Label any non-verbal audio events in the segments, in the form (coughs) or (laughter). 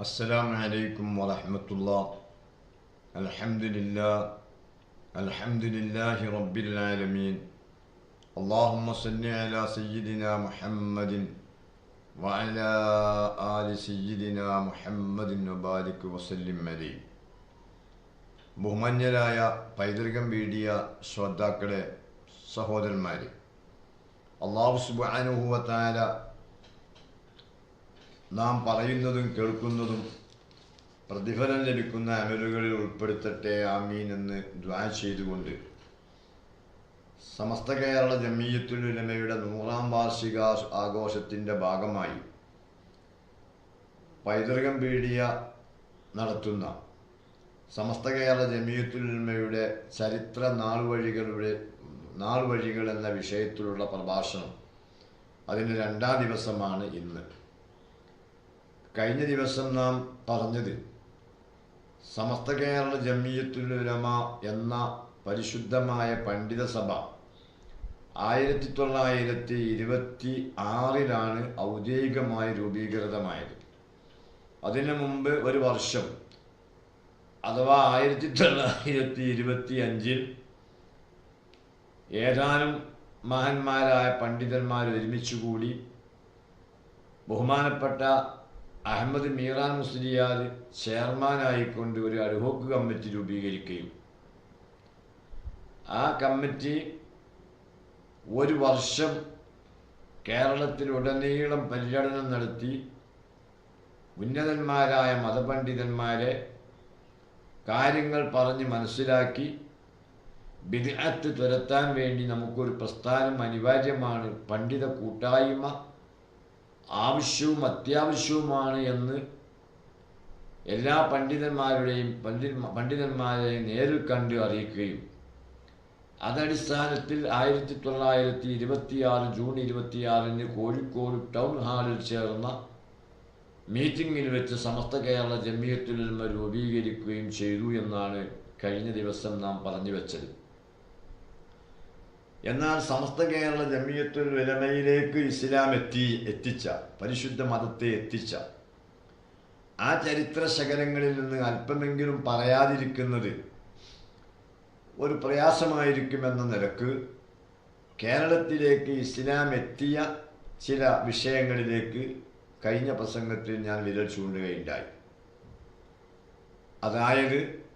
السلام عليكم ورحمة الله الحمد لله الحمد لله رب العالمين اللهم صل على سيدنا محمد وعلى آل سيدنا محمد وبارك وسلم عليه ബഹുമാന്യരായ പൈതൃകം വീടിയ ശ്രോതാക്കളെ സഹോദരന്മാരെ അള്ളാഹു സുബാനുഭവത്താര നാം പറയുന്നതും കേൾക്കുന്നതും പ്രതിഫലം ലഭിക്കുന്ന അമലുകളിൽ ഉൾപ്പെടുത്തട്ടെ ആമീൻ എന്ന് ദ്വാ ചെയ്തുകൊണ്ട്. സമസ്ത കേരള ജമീയത്തുലമയുടെ നൂറാം വാർഷിക ആഘോഷത്തിന്റെ ഭാഗമായി പൈതൃകം പീഡിയ നടത്തുന്ന സമസ്ത കേരള ജമീയത്തുലുലമയുടെ ചരിത്ര നാൾ ചരിത്ര നാൾവഴികളുടെ നാൾവഴികൾ എന്ന വിഷയത്തിലുള്ള പ്രഭാഷണം അതിന്റെ രണ്ടാം ദിവസമാണ് ഇന്ന്. കഴിഞ്ഞ ദിവസം നാം പറഞ്ഞത് സമസ്ത കേരള ജമീയത്തുൽ ഉലമ എന്ന പരിശുദ്ധമായ പണ്ഡിത സഭ ആയിരത്തി തൊള്ളായിരത്തി ഇരുപത്തി ആറിലാണ് ഔദ്യോഗികമായി രൂപീകൃതമായത്. അതിനു മുമ്പ് ഒരു വർഷം അഥവാ ആയിരത്തി തൊള്ളായിരത്തി ഇരുപത്തി അഞ്ചിൽ ഏതാനും മഹാന്മാരായ പണ്ഡിതന്മാർ ഒരുമിച്ചുകൂടി ബഹുമാനപ്പെട്ട അഹമ്മദ് മീറാൻ മുസ്ലിയാർ ചെയർമാനായിക്കൊണ്ട് ഒരു അഡ്ഹോക്ക് കമ്മിറ്റി രൂപീകരിക്കുകയും ആ കമ്മിറ്റി ഒരു വർഷം കേരളത്തിലുടനീളം പര്യടനം നടത്തി ഉന്നതന്മാരായ മതപണ്ഡിതന്മാരെ കാര്യങ്ങൾ പറഞ്ഞ് മനസ്സിലാക്കി ബിദ്അത്ത് തുരത്താൻ വേണ്ടി നമുക്കൊരു പ്രസ്ഥാനം അനിവാര്യമാണ് പണ്ഡിത കൂട്ടായ്മ ആവശ്യവും അത്യാവശ്യവുമാണ് എന്ന് എല്ലാ പണ്ഡിതന്മാരുടെയും പണ്ഡിത പണ്ഡിതന്മാരെയും നേരിൽ കണ്ട് അറിയിക്കുകയും അതടിസ്ഥാനത്തിൽ ആയിരത്തി തൊള്ളായിരത്തി ഇരുപത്തിയാറ് ജൂൺ ഇരുപത്തിയാറിന് കോഴിക്കോട് ടൗൺ ഹാളിൽ ചേർന്ന മീറ്റിംഗിൽ വെച്ച് സമസ്ത കേരള ജമിയത്തുലമ രൂപീകരിക്കുകയും ചെയ്തു എന്നാണ് കഴിഞ്ഞ ദിവസം നാം പറഞ്ഞു വെച്ചത്. എന്നാൽ സമസ്ത കേരള ജമിയത്തുൽ ഉലമയിലേക്ക് ഇസ്ലാം എത്തി എത്തിച്ച പരിശുദ്ധ മതത്തെ എത്തിച്ച ആ ചരിത്ര ശകലങ്ങളിൽ നിന്ന് അല്പമെങ്കിലും പറയാതിരിക്കുന്നത് ഒരു പ്രയാസമായിരിക്കുമെന്ന നിലയ്ക്ക് കേരളത്തിലേക്ക് ഇസ്ലാം എത്തിയ ചില വിഷയങ്ങളിലേക്ക് കഴിഞ്ഞ പ്രസംഗത്തിൽ ഞാൻ വിരൽ ചൂണ്ടുകയുണ്ടായി. അതായത്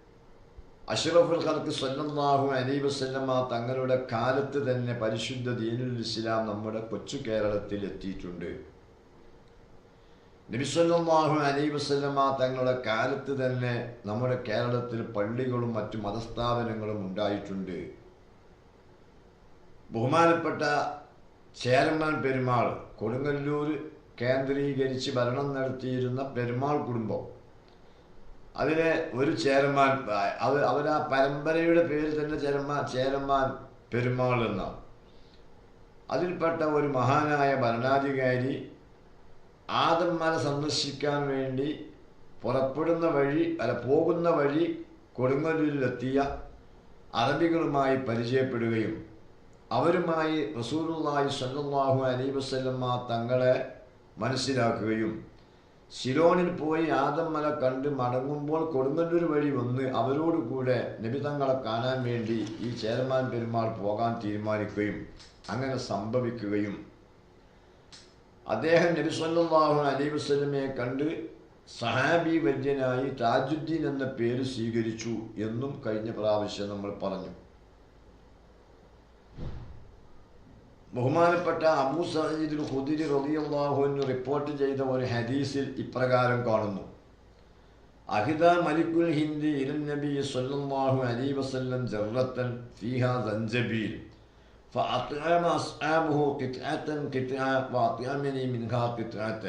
അഷ്റഫുൽ ഖൽക്ക് സല്ലല്ലാഹു അലൈഹി വസല്ലമ തങ്ങളുടെ കാലത്ത് തന്നെ പരിശുദ്ധ ദീനുൽ ഇസ്ലാം നമ്മുടെ കൊച്ചു കേരളത്തിൽ എത്തിയിട്ടുണ്ട്. നബി സല്ലല്ലാഹു അലൈഹി വസല്ലമ തങ്ങളുടെ കാലത്ത് തന്നെ നമ്മുടെ കേരളത്തിൽ പള്ളികളും മറ്റു മതസ്ഥാപനങ്ങളും ഉണ്ടായിട്ടുണ്ട്. ബഹുമാനപ്പെട്ട ചേരമാൻ പെരുമാൾ കൊടുങ്ങല്ലൂർ കേന്ദ്രീകരിച്ച് ഭരണം നടത്തിയിരുന്ന പെരുമാൾ കുടുംബം. അതിലെ ഒരു ചേരമാൻ അവർ അവർ ആ പരമ്പരയുടെ പേര് തന്നെ ചേരമാൻ ചേരമാൻ പെരുമാൾ എന്നാണ് അതിൽപ്പെട്ട ഒരു മഹാനായ ഭരണാധികാരി ആദന്മാരെ സന്ദർശിക്കാൻ വേണ്ടി പുറപ്പെടുന്ന വഴി അല്ല പോകുന്ന വഴി കൊടുങ്ങല്ലൂരിലെത്തിയ അറബികളുമായി പരിചയപ്പെടുകയും അവരുമായി റസൂലുള്ളാഹി സ്വല്ലല്ലാഹു അലൈഹി വസല്ലമ തങ്ങളെ മനസ്സിലാക്കുകയും സിലോണിൽ പോയി ആദമ്മല കണ്ട് മടങ്ങുമ്പോൾ കൊടുങ്ങല്ലൂർ വഴി വന്ന് അവരോട് കൂടെ നബി തങ്ങളെ കാണാൻ വേണ്ടി ഈ ചേരമാൻ പെരുമാൾ പോകാൻ തീരുമാനിക്കുകയും അങ്ങനെ സംഭവിക്കുകയും. അദ്ദേഹം നബിസ്വല്ലാഹു അലൈ അലൈഹി വസല്ലമയെ കണ്ട് സഹാബി വര്യനായി താജുദ്ദീൻ എന്ന പേര് സ്വീകരിച്ചു എന്നും കഴിഞ്ഞ പ്രാവശ്യം നമ്മൾ പറഞ്ഞു. ബഹുമാനപ്പെട്ട അബൂ സഈദുൽ ഖുദരി റളിയല്ലാഹു അൻഹു റിപ്പോർട്ട് ചെയ്ത ഒരു ഹദീസിൽ ഇപ്രകാരം കാണുന്നു അഹിദ മലിക്കുൽ ഹിന്ദി ഇലൻ നബി സല്ലല്ലാഹു അലൈഹി വസല്ലം ജറത്തൻ ഫീഹാ സഞ്ചബീൽ فأطعم أصحابه قطعة قطعة وأطعمني منها قطعة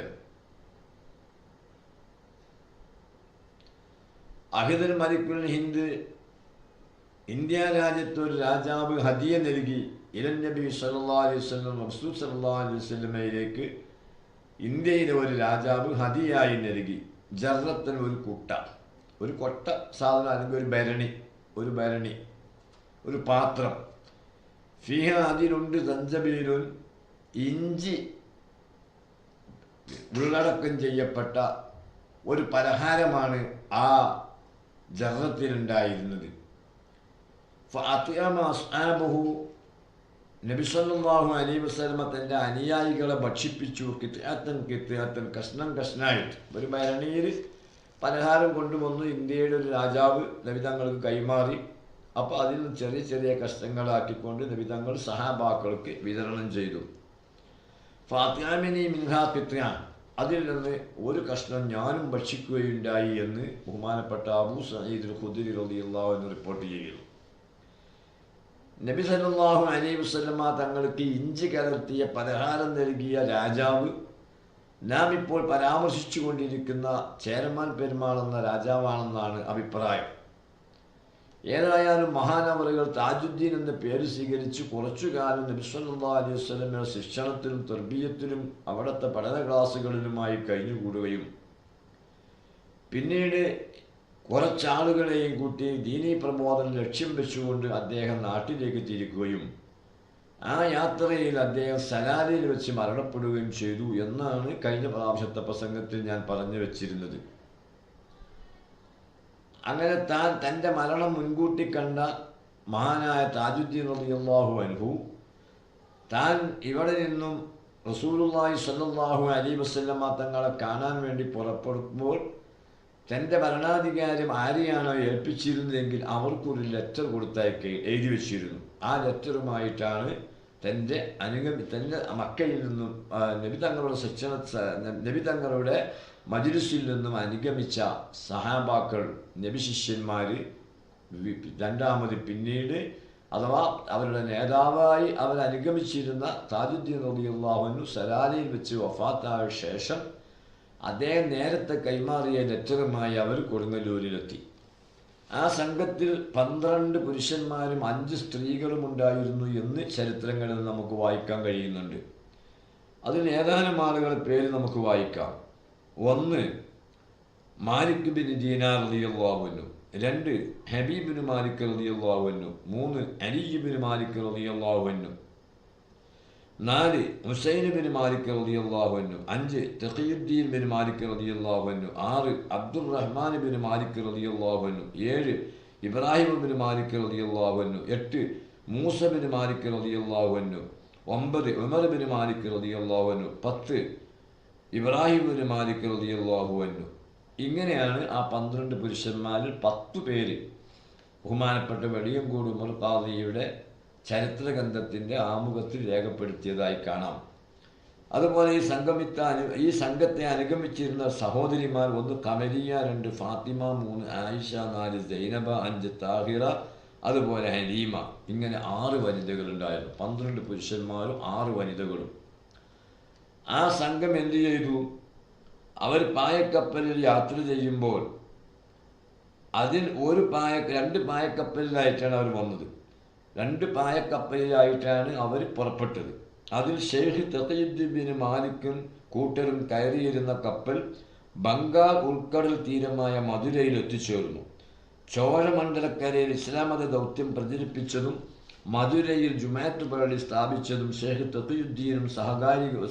അഹിദൽ മലിക്കുൽ ഹിന്ദ് ഇന്ത്യ രാജ്യത്ത് ഒരു രാജാവ് ഹദിയ നൽകി. ഇലൻ നബി സല്ലാ അലൈഹി വസ്ലം സല്ലാ അലൈഹി വസ്ലമയിലേക്ക് ഇന്ത്യയിലെ ഒരു രാജാവ് ഹതിയായി നൽകി. ജറത്തൻ ഒരു കുട്ട. ഒരു കൊട്ട സാധനം അല്ലെങ്കിൽ ഒരു ഭരണി ഒരു ഭരണി ഒരു പാത്രം. ഫിഹ അതിലുണ്ട് സഞ്ചബീരുൻ ഇഞ്ചി ഉള്ളടക്കം ചെയ്യപ്പെട്ട ഒരു പലഹാരമാണ് ആ ജറത്തിലുണ്ടായിരുന്നത് ഫഅത്യമ അസ്ഹാബഹു നബി സല്ലല്ലാഹു അലൈഹി വസല്ലമ തന്റെ അനുയായികളെ ഭക്ഷിപ്പിച്ചു. കിത്യാത്തൻ കിത്യാത്തൻ കഷ്ണം കഷ്ണായിട്ട്. ഒരു ഭരണീര് പലഹാരം കൊണ്ടുവന്നു. ഇന്ത്യയുടെ ഒരു രാജാവ് നബിതങ്ങൾക്ക് കൈമാറി. അപ്പോൾ അതിൽ നിന്ന് ചെറിയ ചെറിയ കഷ്ണങ്ങളാക്കിക്കൊണ്ട് നബി തങ്ങൾ സഹാബാക്കൾക്ക് വിതരണം ചെയ്തു. ഫാത്യാമിനി മിൻഹാ കിത്യാൻ അതിൽ നിന്ന് ഒരു കഷ്ണം ഞാനും ഭക്ഷിക്കുകയുണ്ടായി എന്ന് ബഹുമാനപ്പെട്ട അബൂ സയ്യിദ് ഖുദരി റളിയല്ലാഹു എന്ന് റിപ്പോർട്ട് ചെയ്യുന്നു. നബി സല്ലാഹു അലൈ വസ്ലമ തങ്ങൾക്ക് ഇഞ്ചി കലർത്തിയ പലഹാരം നൽകിയ രാജാവ്. നാം ഇപ്പോൾ പരാമർശിച്ചു കൊണ്ടിരിക്കുന്ന ചേരമാൻ പെരുമാൾ എന്ന രാജാവാണെന്നാണ് അഭിപ്രായം. ഏതായാലും മഹാനവറുകൾ താജുദ്ദീൻ എന്ന പേര് സ്വീകരിച്ച് കുറച്ചു കാലം നബി സല്ലാ അലൈഹി വസ്ലമയുടെ ശിക്ഷണത്തിലും തെർബീയത്തിലും അവിടുത്തെ പഠന ക്ലാസ്സുകളിലുമായി കഴിഞ്ഞുകൂടുകയും. പിന്നീട് കുറച്ചാളുകളെയും കൂട്ടി ദീനീ പ്രബോധനം ലക്ഷ്യം വെച്ചുകൊണ്ട് അദ്ദേഹം നാട്ടിലേക്ക് തിരിക്കുകയും ആ യാത്രയിൽ അദ്ദേഹം സലാലിൽ വെച്ച് മരണപ്പെടുകയും ചെയ്തു എന്നാണ് കഴിഞ്ഞ പ്രാവശ്യത്തെ പ്രസംഗത്തിൽ ഞാൻ പറഞ്ഞു വെച്ചിരുന്നത്. അങ്ങനെ താൻ തന്റെ മരണം മുൻകൂട്ടി കണ്ട മഹാനായ താജുദ്ദീൻ റളിയല്ലാഹു അൻഹു താൻ ഇവിടെ നിന്നും റസൂലുള്ളാഹി സല്ലാഹു അലി വസല്ലമ തങ്ങളെ കാണാൻ വേണ്ടി പുറപ്പെടുമ്പോൾ തന്റെ ഭരണാധികാരം ആരെയാണോ ഏൽപ്പിച്ചിരുന്നതെങ്കിൽ അവർക്കൊരു ലെറ്റർ കൊടുത്തയക്കെ എഴുതി വെച്ചിരുന്നു. ആ ലെറ്ററുമായിട്ടാണ് തന്റെ അനുഗമി തന്റെ മക്കയിൽ നിന്നും നബി തങ്ങളുടെ ശിക്ഷണ നബി തങ്ങളുടെ മജിലിസിൽ നിന്നും അനുഗമിച്ച സഹാബാക്കൾ നബി ശിഷ്യന്മാർ രണ്ടാമത് പിന്നീട് അഥവാ അവരുടെ നേതാവായി അവർ അനുഗമിച്ചിരുന്ന താജുദ്ദീൻ റബിയുള്ളാഹുനു സലാലയിൽ വെച്ച് വഫാത്തായ ശേഷം അദ്ദേഹം നേരത്തെ കൈമാറിയ ലെറ്ററുമായി അവർ കൊടുങ്ങല്ലൂരിലെത്തി. ആ സംഘത്തിൽ പന്ത്രണ്ട് പുരുഷന്മാരും അഞ്ച് സ്ത്രീകളും ഉണ്ടായിരുന്നു എന്ന് ചരിത്രങ്ങളിൽ നമുക്ക് വായിക്കാൻ കഴിയുന്നുണ്ട്. അതിൽ ഏതാനും ആളുകളുടെ പേര് നമുക്ക് വായിക്കാം. ഒന്ന് മാലിക് ബിൻ ദീനാർ റളിയല്ലാഹുവിനു രണ്ട് ഹബീബിന് മാലിക് റളിയല്ലാഹുവിനു മൂന്ന് അലീബിന് മാലിക് റളിയല്ലാഹുവിനു നാല് ഹുസൈൻ ബിൻ മാലിക് റതിയല്ലാഹുവന്നു അഞ്ച് തഖിയുദ്ദീൻ ബിൻ മാലിക് റതിയല്ലാഹുവന്നു ആറ് അബ്ദുർ റഹ്മാൻ ബിൻ മാലിക് റതിയല്ലാഹുവന്നു ഏഴ് ഇബ്രാഹിം ബിൻ മാലിക് റതിയല്ലാഹുവന്നു എട്ട് മൂസ ബിൻ മാലിക് റതിയല്ലാഹുവന്നു ഒമ്പത് ഉമർ ബിൻ മാലിക് റതിയല്ലാഹുവന്നു പത്ത് ഇബ്രാഹിം ബിൻ മാലിക് റതിയല്ലാഹുവന്നു ഇങ്ങനെയാണ് ആ പന്ത്രണ്ട് പുരുഷന്മാരിൽ പത്തു പേര്. ബഹുമാനപ്പെട്ട വെളിയങ്കോട് ഉമർ ഖാദിയുടെ ചരിത്രഗ്രന്ഥത്തിന്റെ ആമുഖത്തിൽ രേഖപ്പെടുത്തിയതായി കാണാം. അതുപോലെ ഈ സംഗമിത്ത അനു ഈ സംഘത്തെ അനുഗമിച്ചിരുന്ന സഹോദരിമാർ ഒന്ന് കമരിയ രണ്ട് ഫാത്തിമ മൂന്ന് ആയിഷ നാല് സൈനബ അഞ്ച് താഹിറ അതുപോലെ ഹലീമ ഇങ്ങനെ ആറ് വനിതകളുണ്ടായിരുന്നു. പന്ത്രണ്ട് പുരുഷന്മാരും ആറ് വനിതകളും. ആ സംഘം എന്തു ചെയ്തു? അവർ പായക്കപ്പലിൽ യാത്ര ചെയ്യുമ്പോൾ അതിൽ ഒരു പായ രണ്ട് പായക്കപ്പലിലായിട്ടാണ് അവർ വന്നത്. രണ്ട് പായക്കപ്പലിലായിട്ടാണ് അവർ പുറപ്പെട്ടത്. അതിൽ ഷെയ്ഖ് തഖീദ്ദീൻ മാലിക്കും കൂട്ടരും കയറിയിരുന്ന കപ്പൽ ബംഗാൾ ഉൾക്കടൽ തീരമായ മധുരയിൽ എത്തിച്ചേർന്നു. ചോഴമണ്ഡലക്കരയിൽ ഇസ്ലാം മത ദൗത്യം പ്രചരിപ്പിച്ചതും മധുരയിൽ ജുമാറ്റ് പള്ളി സ്ഥാപിച്ചതും ഷെയ്ഖ് തഖീദ്ദീനും സഹകാരി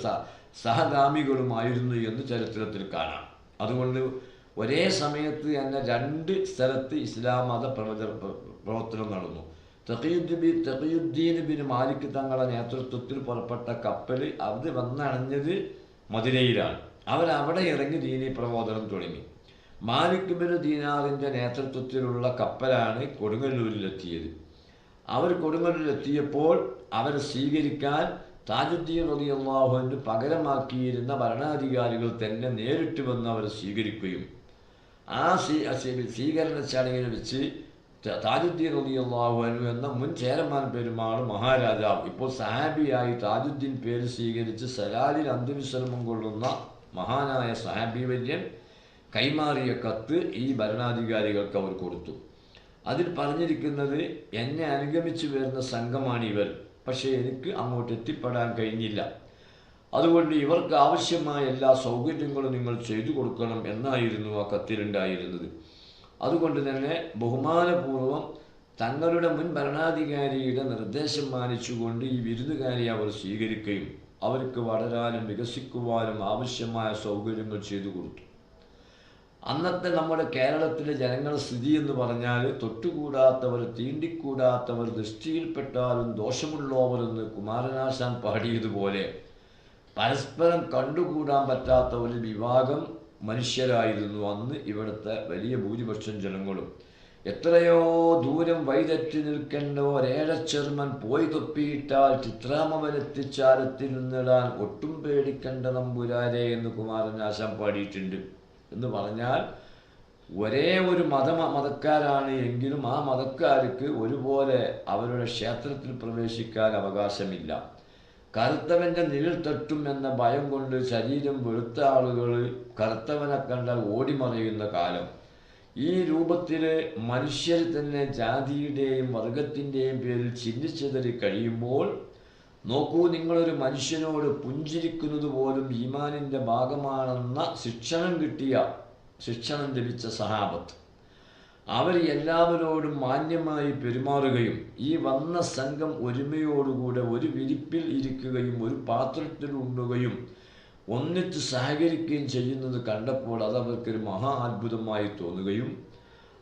സഹഗാമികളുമായിരുന്നു എന്ന് ചരിത്രത്തിൽ കാണാം. അതുകൊണ്ട് ഒരേ സമയത്ത് തന്നെ രണ്ട് സ്ഥലത്ത് ഇസ്ലാം മത പ്രവച പ്രവർത്തനം നടന്നു. തഖീദ്ദീൻ തഖീദ്ദീൻ ബിൻ മാലിക് തങ്ങളുടെ നേതൃത്വത്തിൽ പുറപ്പെട്ട കപ്പൽ അത് വന്നണഞ്ഞത് മദിനയിലാണ്. അവരവിടെ ഇറങ്ങി ദീനി പ്രബോധനം തുടങ്ങി. മാലിക് ബിൻ ദീനാറിന്റെ നേതൃത്വത്തിലുള്ള കപ്പലാണ് കൊടുങ്ങല്ലൂരിലെത്തിയത്. അവർ കൊടുങ്ങല്ലൂരിലെത്തിയപ്പോൾ അവരെ സ്വീകരിക്കാൻ താജുദ്ദീൻ റളിയല്ലാഹുവിന് പകരമാക്കിയിരുന്ന ഭരണാധികാരികൾ തന്നെ നേരിട്ട് വന്ന് അവരെ സ്വീകരിക്കുകയും ആ സ്വീ ആ സ്വീ- സ്വീകരണ ചടങ്ങിൽ വെച്ച് ത- അള്ളാഹു അനു എന്ന മുൻ ചേരമാൻ പെരുമാൾ മഹാരാജാവ്. ഇപ്പോൾ സഹാബിയായി താജുദ്ദീൻ പേര് സ്വീകരിച്ച് സലാലിൽ അന്ത്യവിശ്രമം കൊള്ളുന്ന മഹാനായ സഹാബി വര്യൻ കൈമാറിയ കത്ത് ഈ ഭരണാധികാരികൾക്ക് അവർ കൊടുത്തു. അതിൽ പറഞ്ഞിരിക്കുന്നത് എന്നെ അനുഗമിച്ചു വരുന്ന സംഘമാണ് ഇവർ. പക്ഷേ എനിക്ക് അങ്ങോട്ട് എത്തിപ്പെടാൻ കഴിഞ്ഞില്ല. അതുകൊണ്ട് ഇവർക്ക് ആവശ്യമായ എല്ലാ സൗകര്യങ്ങളും നിങ്ങൾ ചെയ്തു കൊടുക്കണം എന്നായിരുന്നു ആ കത്തിലുണ്ടായിരുന്നത്. അതുകൊണ്ട് തന്നെ ബഹുമാനപൂർവം തങ്ങളുടെ മുൻ ഭരണാധികാരിയുടെ നിർദ്ദേശം മാനിച്ചുകൊണ്ട് ഈ വിരുന്നുകാരെ അവർ സ്വീകരിക്കുകയും അവർക്ക് വളരാനും വികസിക്കുവാനും ആവശ്യമായ സൗകര്യങ്ങൾ ചെയ്തു കൊടുത്തു. അന്നത്തെ നമ്മുടെ കേരളത്തിലെ ജനങ്ങളുടെ സ്ഥിതി എന്ന് പറഞ്ഞാൽ തൊട്ടുകൂടാത്തവർ തീണ്ടിക്കൂടാത്തവർ ദൃഷ്ടിയിൽപ്പെട്ടാലും ദോഷമുള്ളവർ എന്ന് കുമാരനാശാൻ പാടിയതുപോലെ പരസ്പരം കണ്ടുകൂടാൻ പറ്റാത്ത ഒരു വിഭാഗം മനുഷ്യരായിരുന്നു അന്ന് ഇവിടുത്തെ വലിയ ഭൂരിപക്ഷം ജനങ്ങളും. എത്രയോ ദൂരം വൈതെറ്റി നിൽക്കേണ്ട ഒരേഴച്ചെറുമൻ പോയി തൊപ്പിയിട്ടാൽ ചിത്രാമവനെത്തിച്ചാരത്തിൽ നിന്നിടാൻ ഒട്ടും പേടിക്കണ്ട നമ്പുരാരെ എന്ന് കുമാരൻ ആശാൻ പാടിയിട്ടുണ്ട്. എന്ന് പറഞ്ഞാൽ ഒരേ ഒരു മത മതക്കാരാണ് എങ്കിലും ആ മതക്കാർക്ക് ഒരുപോലെ അവരുടെ ക്ഷേത്രത്തിൽ പ്രവേശിക്കാൻ അവകാശമില്ല. കറുത്തവന്റെ നിഴൽ തട്ടും എന്ന ഭയം കൊണ്ട് ശരീരം വെളുത്ത ആളുകൾ കറുത്തവനെ കണ്ടാൽ ഓടിമറയുന്ന കാലം. ഈ രൂപത്തിൽ മനുഷ്യർ തന്നെ ജാതിയുടെയും വർഗത്തിന്റെയും പേരിൽ ചിന്തിച്ചതിൽ കഴിയുമ്പോൾ നോക്കൂ നിങ്ങളൊരു മനുഷ്യനോട് പുഞ്ചിരിക്കുന്നത് പോലും ഈമാനിന്റെ ഭാഗമാണെന്ന ശിക്ഷണം കിട്ടിയ ശിക്ഷണം ലഭിച്ച സഹാബത്ത്. അവർ എല്ലാവരോടും മാന്യമായി പെരുമാറുകയും ഈ വന്ന സംഘം ഒരുമയോടുകൂടെ ഒരു വിരിപ്പിൽ ഇരിക്കുകയും ഒരു പാത്രത്തിൽ ഉണ്ണുകയും ഒന്നിച്ച് സഹകരിക്കുകയും ചെയ്യുന്നത് കണ്ടപ്പോൾ അത് അവർക്കൊരു മഹാ അത്ഭുതമായി തോന്നുകയും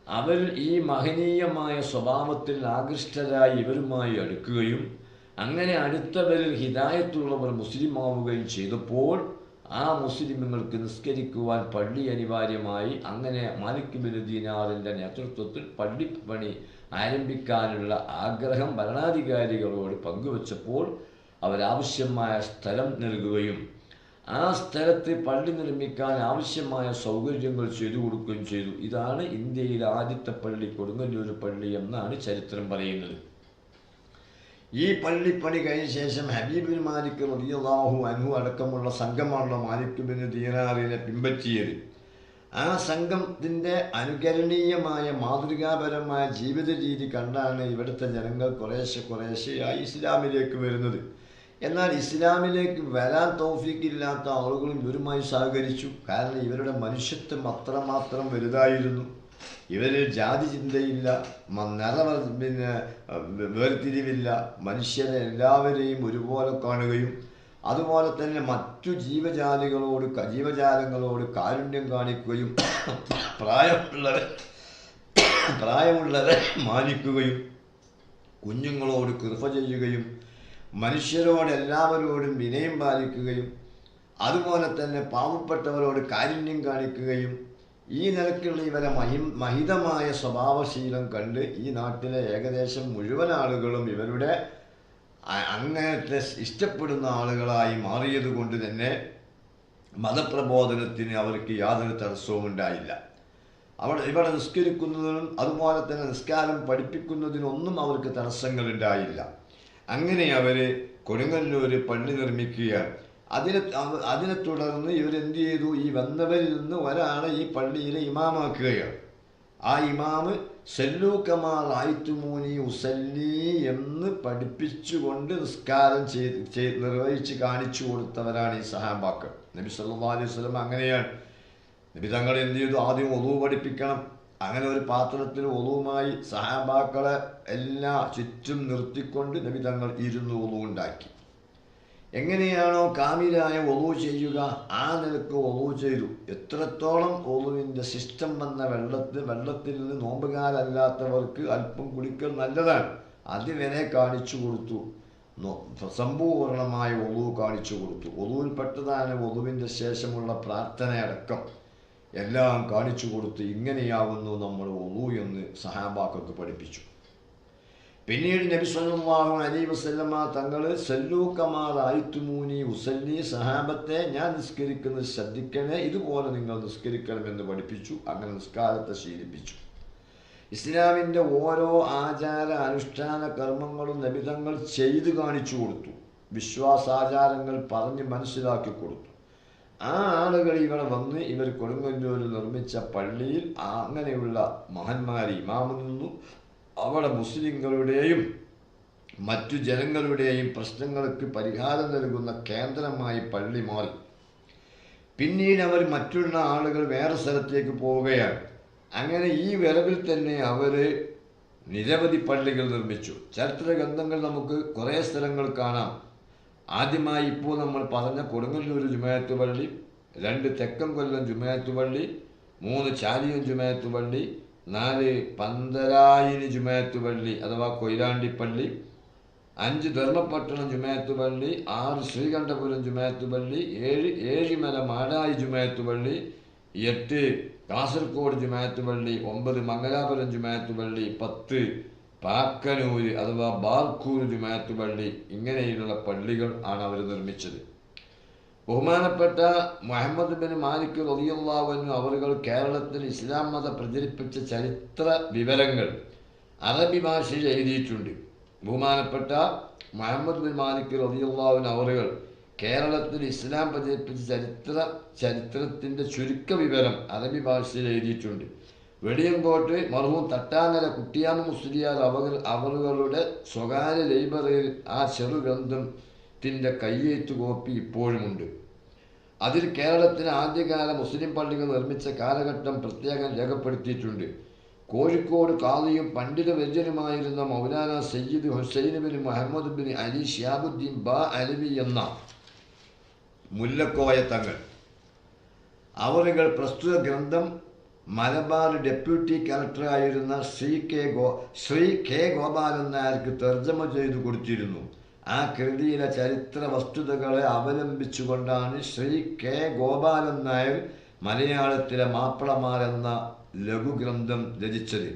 അവർ ഈ മഹനീയമായ സ്വഭാവത്തിൽ ആകൃഷ്ടരായി ഇവരുമായി അടുക്കുകയും അങ്ങനെ അടുത്തവരിൽ ഹിതായത്തുള്ളവർ മുസ്ലിമാവുകയും ചെയ്തപ്പോൾ ആ മുസ്ലിമുകൾക്ക് നിസ്കരിക്കുവാൻ പള്ളി അനിവാര്യമായി അങ്ങനെ മാലിക് ബിൻ നേതൃത്വത്തിൽ പള്ളി പണി ആരംഭിക്കാനുള്ള ആഗ്രഹം ഭരണാധികാരികളോട് പങ്കുവച്ചപ്പോൾ അവരാവശ്യമായ സ്ഥലം നൽകുകയും ആ സ്ഥലത്ത് പള്ളി നിർമ്മിക്കാൻ ആവശ്യമായ സൗകര്യങ്ങൾ ചെയ്തു കൊടുക്കുകയും ചെയ്തു. ഇതാണ് ഇന്ത്യയിലെ ആദ്യത്തെ പള്ളി കൊടുങ്ങല്ലൂർ പള്ളി എന്നാണ് ചരിത്രം പറയുന്നത്. ഈ പള്ളിപ്പണി കഴിഞ്ഞ ശേഷം ഹബീബിൻ മാലിക് റബിയാഹു അനു അടക്കമുള്ള സംഘമാണല്ലോ മാലിക് ബിൻ ദീനാറിനെ പിൻപറ്റിയത്. ആ സംഘത്തിന്റെ അനുകരണീയമായ മാതൃകാപരമായ ജീവിത രീതി കണ്ടാണ് ഇവിടുത്തെ ജനങ്ങൾ കുറേശ്ശെ കുറേശ്ശെയായി ഇസ്ലാമിലേക്ക് വരുന്നത്. എന്നാൽ ഇസ്ലാമിലേക്ക് വരാൻ തൗഫീക്കില്ലാത്ത ആളുകളും ഇവരുമായി സഹകരിച്ചു. കാരണം ഇവരുടെ മനുഷ്യത്വം അത്രമാത്രം വലുതായിരുന്നു. ഇവരിൽ ജാതി ചിന്തയില്ല നിറ പിന്നെ വേർതിരിവില്ല മനുഷ്യരെ എല്ലാവരെയും ഒരുപോലെ കാണുകയും അതുപോലെ തന്നെ മറ്റു ജീവജാലികളോട് ജീവജാലങ്ങളോട് കാരുണ്യം കാണിക്കുകയും (coughs) പ്രായമുള്ളവർ (coughs) പ്രായമുള്ളവരെ മാനിക്കുകയും കുഞ്ഞുങ്ങളോട് കൃപ ചെയ്യുകയും മനുഷ്യരോട് എല്ലാവരോടും വിനയം പാലിക്കുകയും അതുപോലെ തന്നെ പാവപ്പെട്ടവരോട് കാരുണ്യം കാണിക്കുകയും ഈ നിലക്കുള്ള ഇവരെ മഹി മഹിതമായ സ്വഭാവശീലം കണ്ട് ഈ നാട്ടിലെ ഏകദേശം മുഴുവൻ ആളുകളും ഇവരുടെ അങ്ങനത്തെ ഇഷ്ടപ്പെടുന്ന ആളുകളായി മാറിയത് കൊണ്ട് തന്നെ മതപ്രബോധനത്തിന് അവർക്ക് യാതൊരു തടസ്സവും ഉണ്ടായില്ല. അവിടെ ഇവിടെ നിസ്കരിക്കുന്നതിനും അതുപോലെ തന്നെ നിസ്കാരം പഠിപ്പിക്കുന്നതിനൊന്നും അവർക്ക് തടസ്സങ്ങൾ ഉണ്ടായില്ല. അങ്ങനെ അവർ കൊടുങ്ങല്ലൂർ പള്ളി നിർമ്മിക്കുകയാണ്. അതിനെ അതിനെ തുടർന്ന് ഇവരെന്ത് ചെയ്തു? ഈ വന്നവരിൽ നിന്ന് ഒരാളെ ഈ പള്ളിയിലെ ഇമാമാക്കുകയാണ്. ആ ഇമാമ് സെല്ലൂക്കമാർ ആയിത്തുമൂനി ഉസല്ലി എന്ന് പഠിപ്പിച്ചുകൊണ്ട് നിസ്കാരം ചെയ്ത് നിർവഹിച്ച് കാണിച്ചു കൊടുത്തവരാണ് ഈ സഹാബാക്കൾ. നബി സല്ലാ അലൈഹി സ്വലം അങ്ങനെയാണ്. നബി തങ്ങൾ എന്ത് ചെയ്തു? ആദ്യം ഒതു പഠിപ്പിക്കണം. അങ്ങനെ ഒരു പാത്രത്തിൽ ഒതുവുമായി സഹാബാക്കളെ എല്ലാ ചുറ്റും നിർത്തിക്കൊണ്ട് നബി തങ്ങൾ ഇരുന്ന് ഒതു ഉണ്ടാക്കി. എങ്ങനെയാണോ കാമിലായ ഒതു ചെയ്യുക ആ നിലയ്ക്ക് ഒതു ചെയ്തു. എത്രത്തോളം ഒതുവിന്റെ സിസ്റ്റം വന്ന വെള്ളത്തിൽ വെള്ളത്തിൽ നിന്ന് നോമ്പുകാരല്ലാത്തവർക്ക് അല്പം കുടിക്കൽ നല്ലതാണ്. അതിവനെ കാണിച്ചു കൊടുത്തു. സമ്പൂർണമായ ഒതു കാണിച്ചു കൊടുത്തു. ഒതുവിൽപ്പെട്ടതാണ് ഒതുവിന്റെ ശേഷമുള്ള പ്രാർത്ഥനയടക്കം എല്ലാം കാണിച്ചു കൊടുത്ത് ഇങ്ങനെയാവുന്നു നമ്മൾ ഒതു എന്ന് സഹാബാക്കൾക്ക് പഠിപ്പിച്ചു. പിന്നീട് നബി സല്ലല്ലാഹു അലൈഹി വസല്ലമ തങ്ങൾ സല്ലൂക്കമാർ ആയിത്തുമൂനി ഉസല്ലി സഹാബത്തെ ഞാൻ നിസ്കരിക്കുന്നത് ശ്രദ്ധിക്കണേ ഇതുപോലെ നിങ്ങൾ നിസ്കരിക്കണമെന്ന് പഠിപ്പിച്ചു അങ്ങനെ നിസ്കാരത്തെ ശീലിപ്പിച്ചു. ഇസ്ലാമിന്റെ ഓരോ ആചാര അനുഷ്ഠാന കർമ്മങ്ങളും നബിതങ്ങൾ ചെയ്തു കാണിച്ചു കൊടുത്തു. വിശ്വാസാചാരങ്ങൾ പറഞ്ഞ് മനസ്സിലാക്കി കൊടുത്തു. ആ ആളുകൾ ഇവിടെ വന്ന് ഇവർ കൊടുങ്ങല്ലൂരിൽ നിർമ്മിച്ച പള്ളിയിൽ അങ്ങനെയുള്ള മഹാന്മാർ ഇമാമു നിന്നു. അവിടെ മുസ്ലിങ്ങളുടെയും മറ്റു ജനങ്ങളുടെയും പ്രശ്നങ്ങൾക്ക് പരിഹാരം നൽകുന്ന കേന്ദ്രമായി പള്ളി മാറി. പിന്നീട് അവർ മറ്റുള്ള ആളുകൾ വേറെ സ്ഥലത്തേക്ക് പോവുകയാണ്. അങ്ങനെ ഈ വിളവിൽ തന്നെ അവർ നിരവധി പള്ളികൾ നിർമ്മിച്ചു. ചരിത്ര ഗ്രന്ഥങ്ങൾ നമുക്ക് കുറേ സ്ഥലങ്ങൾ കാണാം. ആദ്യമായി ഇപ്പോൾ നമ്മൾ പറഞ്ഞ കൊടുങ്ങല്ലൂർ ജുമയത്ത് പള്ളി രണ്ട് തെക്കൻ കൊല്ലം ജുമയത്ത് പള്ളി മൂന്ന് ചാലിയം ജുമയത്ത് പള്ളി നാല് പന്തലായിന് ജുമായത്ത് പള്ളി അഥവാ കൊയിലാണ്ടി പള്ളി അഞ്ച് ധർമ്മപട്ടണം ജുമായത്ത് പള്ളി ആറ് ശ്രീകണ്ഠപുരം ജുമായത്ത് പള്ളി ഏഴ് ഏഴിമല മാടായി ജുമായത്ത് പള്ളി എട്ട് കാസർഗോഡ് ജുമായത്ത് പള്ളി ഒമ്പത് മംഗലാപുരം ജുമായത്ത് പള്ളി പത്ത് പാക്കനൂര് അഥവാ ബാർക്കൂർ ജുമായത്ത് പള്ളി ഇങ്ങനെയുള്ള പള്ളികൾ ആണ് അവർ നിർമ്മിച്ചത്. ബഹുമാനപ്പെട്ട മുഹമ്മദ് ബിൻ മാലിക് റളിയല്ലാഹു അവറുകൾ കേരളത്തിൽ ഇസ്ലാം മത പ്രചരിപ്പിച്ച ചരിത്ര വിവരങ്ങൾ അറബി ഭാഷയിൽ എഴുതിയിട്ടുണ്ട്. ബഹുമാനപ്പെട്ട മുഹമ്മദ് ബിൻ മാലിക് റളിയല്ലാഹു അവറുകൾ കേരളത്തിൽ ഇസ്ലാം പ്രചരിപ്പിച്ച ചരിത്ര ചരിത്രത്തിന്റെ ചുരുക്ക വിവരം അറബി ഭാഷയിൽ എഴുതിയിട്ടുണ്ട്. വെടിയങ്കോട്ട് മർഹൂം തട്ടാങ്ങര കുട്ടിയാമ മുസ്ലിയാർ അവർ അവറുകളുടെ സ്വകാര്യ ലൈബ്രറിയിൽ ആ ചെറുഗ്രന്ഥത്തിന്റെ കയ്യേറ്റു കോപ്പി ഇപ്പോഴുമുണ്ട് അതിൽ കേരളത്തിന് ആദ്യകാല മുസ്ലിം പള്ളികൾ നിർമ്മിച്ച കാലഘട്ടം പ്രത്യേകം രേഖപ്പെടുത്തിയിട്ടുണ്ട്. കോഴിക്കോട് കാളിയും പണ്ഡിത വ്യഞ്ജനുമായിരുന്ന മൗലാന സയ്യിദ് ഹുസൈൻ ബിൻ മുഹമ്മദ് ബിൻ അലി ഷിയാബുദ്ദീൻ ബ അലവി എന്ന മുല്ലക്കോയ തങ്ങൾ. അവരുകൾ പ്രസ്തുത ഗ്രന്ഥം മലബാർ ഡെപ്യൂട്ടി കളക്ടറായിരുന്ന ശ്രീ കെ ഗോ ശ്രീ കെ ഗോപാലൻ നായർക്ക് തർജമ ചെയ്തു കൊടുത്തിരുന്നു. ആ കൃതിയിലെ ചരിത്ര വസ്തുതകളെ അവലംബിച്ചുകൊണ്ടാണ് ശ്രീ കെ. ഗോപാലൻ നായർ മലയാളത്തിലെ മാപ്പിളമാർ എന്ന ലഘുഗ്രന്ഥം രചിച്ചത്.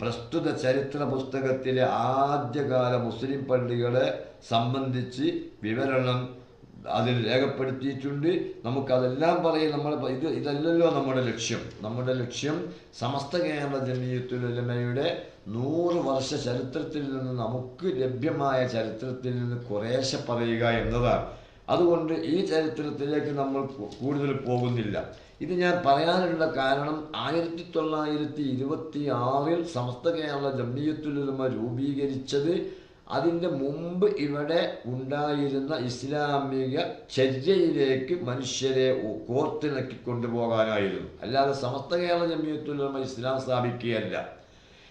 പ്രസ്തുത ചരിത്ര പുസ്തകത്തിലെ ആദ്യകാല മുസ്ലിം പള്ളികളെ സംബന്ധിച്ച് വിവരണം അതിൽ രേഖപ്പെടുത്തിയിട്ടുണ്ട്. നമുക്കതെല്ലാം പറയും. നമ്മൾ ഇത് ഇതല്ലല്ലോ നമ്മുടെ ലക്ഷ്യം. നമ്മുടെ ലക്ഷ്യം സമസ്ത കേരള ജമീയത്തുലമയുടെ നൂറ് വർഷ ചരിത്രത്തിൽ നിന്ന് നമുക്ക് ലഭ്യമായ ചരിത്രത്തിൽ നിന്ന് കുറേശ്ശെ പറയുക എന്നതാണ്. അതുകൊണ്ട് ഈ ചരിത്രത്തിലേക്ക് നമ്മൾ കൂടുതൽ പോകുന്നില്ല. ഇത് ഞാൻ പറയാനുള്ള കാരണം ആയിരത്തി തൊള്ളായിരത്തി ഇരുപത്തി ആറിൽ സമസ്ത കേരള ജമീയത്തുലമ രൂപീകരിച്ചത് അതിന്റെ മുമ്പ് ഇവിടെ ഉണ്ടായിരുന്ന ഇസ്ലാമിക ചര്യയിലേക്ക് മനുഷ്യരെ കോർത്തിണക്കി കൊണ്ടുപോകാനായിരുന്നു. അല്ലാതെ സമസ്ത കേരള ജമിയത്തുലമ ഇസ്ലാം സ്ഥാപിക്കുകയല്ല.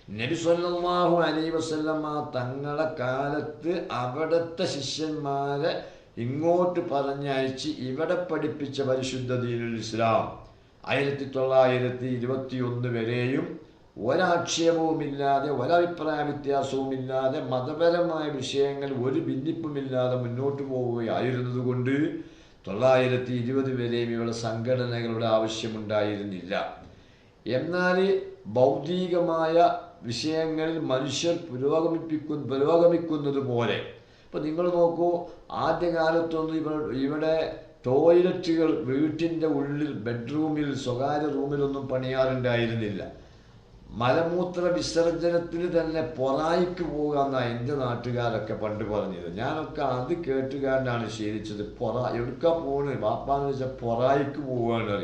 നബി സല്ലല്ലാഹു അലൈഹി വസല്ലമ തങ്ങളെ കാലത്ത് അവിടുത്തെ ശിഷ്യന്മാരെ ഇങ്ങോട്ട് പറഞ്ഞയച്ച് ഇവിടെ പഠിപ്പിച്ച പരിശുദ്ധ ദീനുൽ ഇസ്ലാം. ആയിരത്തി തൊള്ളായിരത്തി ഇരുപത്തി ഒന്ന് വരെയും ഒരാക്ഷേപവുമില്ലാതെ ഒരഭിപ്രായ വ്യത്യാസവുമില്ലാതെ മതപരമായ വിഷയങ്ങൾ ഒരു ഭിന്നിപ്പുമില്ലാതെ മുന്നോട്ട് പോവുകയായിരുന്നതുകൊണ്ട് തൊള്ളായിരത്തി ഇരുപത് വരെയും ഇവിടെ സംഘടനകളുടെ ആവശ്യമുണ്ടായിരുന്നില്ല. എന്നാൽ ഭൗതികമായ വിഷയങ്ങളിൽ മനുഷ്യർ പുരോഗമിപ്പിക്കു പുരോഗമിക്കുന്നത് പോലെ ഇപ്പം നിങ്ങൾ നോക്കൂ ആദ്യകാലത്തൊന്നും ഇവിടെ ഇവിടെ ടോയ്ലറ്റുകൾ വീട്ടിന്റെ ഉള്ളിൽ ബെഡ്റൂമിൽ സ്വകാര്യ റൂമിലൊന്നും പണിയാറുണ്ടായിരുന്നില്ല. മലമൂത്ര വിസർജനത്തിന് തന്നെ പൊറായിക്ക് പോകുക എന്നാണ് എന്റെ നാട്ടുകാരൊക്കെ പണ്ട് പറഞ്ഞത്. ഞാനൊക്കെ അത് കേട്ടുകാരനാണ് ശീലിച്ചത്. പൊറ എടുക്കാ പോണ്? വാപ്പാന്ന് വെച്ചാൽ പൊറായിക്ക് പോവുകയാണ്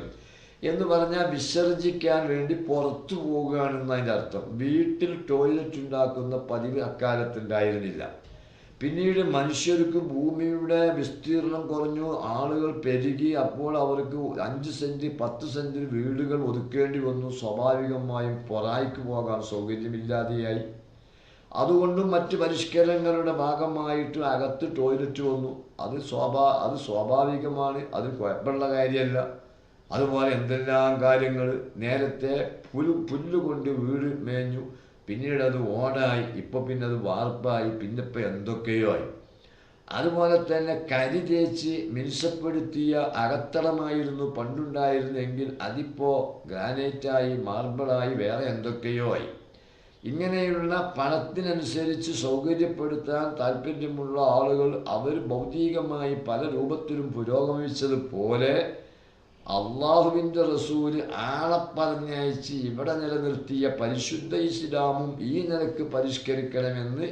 എന്ന് പറഞ്ഞാൽ വിസർജിക്കാൻ വേണ്ടി പുറത്തു പോവുകയാണെന്ന് അതിന്റെ അർത്ഥം. വീട്ടിൽ ടോയ്ലറ്റ് ഉണ്ടാക്കുന്ന പതിവ് അക്കാലത്തുണ്ടായിരുന്നില്ല. പിന്നീട് മനുഷ്യർക്ക് ഭൂമിയുടെ വിസ്തീർണം കുറഞ്ഞു ആളുകൾ പെരുകി അപ്പോൾ അവർക്ക് അഞ്ച് സെന്റ് പത്ത് സെന്റ് വീടുകൾ ഒതുക്കേണ്ടി വന്നു. സ്വാഭാവികമായും പൊറായിക്ക് പോകാൻ സൗകര്യമില്ലാതെയായി. അതുകൊണ്ടും മറ്റ് പരിഷ്കരണങ്ങളുടെ ഭാഗമായിട്ട് അകത്ത് ടോയ്ലറ്റ് വന്നു. അത് സ്വാഭാ അത് സ്വാഭാവികമാണ് അത് കുഴപ്പമുള്ള കാര്യമല്ല. അതുപോലെ എന്തെല്ലാം കാര്യങ്ങൾ? നേരത്തെ പുൽ പുല്ലുകൊണ്ട് വീട് മേഞ്ഞു. പിന്നീട് അത് ഓടായി ഇപ്പോൾ പിന്നെ അത് വാർപ്പായി പിന്നെ ഇപ്പം എന്തൊക്കെയോ ആയി. അതുപോലെ തന്നെ കരി തേച്ച് മിനുസപ്പെടുത്തിയ അകത്തളമായിരുന്നു പണ്ടുണ്ടായിരുന്നെങ്കിൽ അതിപ്പോൾ ഗ്രാനൈറ്റായി മാർബിളായി വേറെ എന്തൊക്കെയോ ആയി. ഇങ്ങനെയുള്ള പണത്തിനനുസരിച്ച് സൗകര്യപ്പെടുത്താൻ താല്പര്യമുള്ള ആളുകൾ അവർ ഭൗതികമായി പല രൂപത്തിലും പുരോഗമിച്ചതുപോലെ അള്ളാഹുവിന്റെ റസൂൽ ആളെ പറഞ്ഞയച്ച് ഇവിടെ നിലനിർത്തിയ പരിശുദ്ധ ഇസ്ലാമും ഈ നിലയ്ക്ക് പരിഷ്കരിക്കണമെന്ന്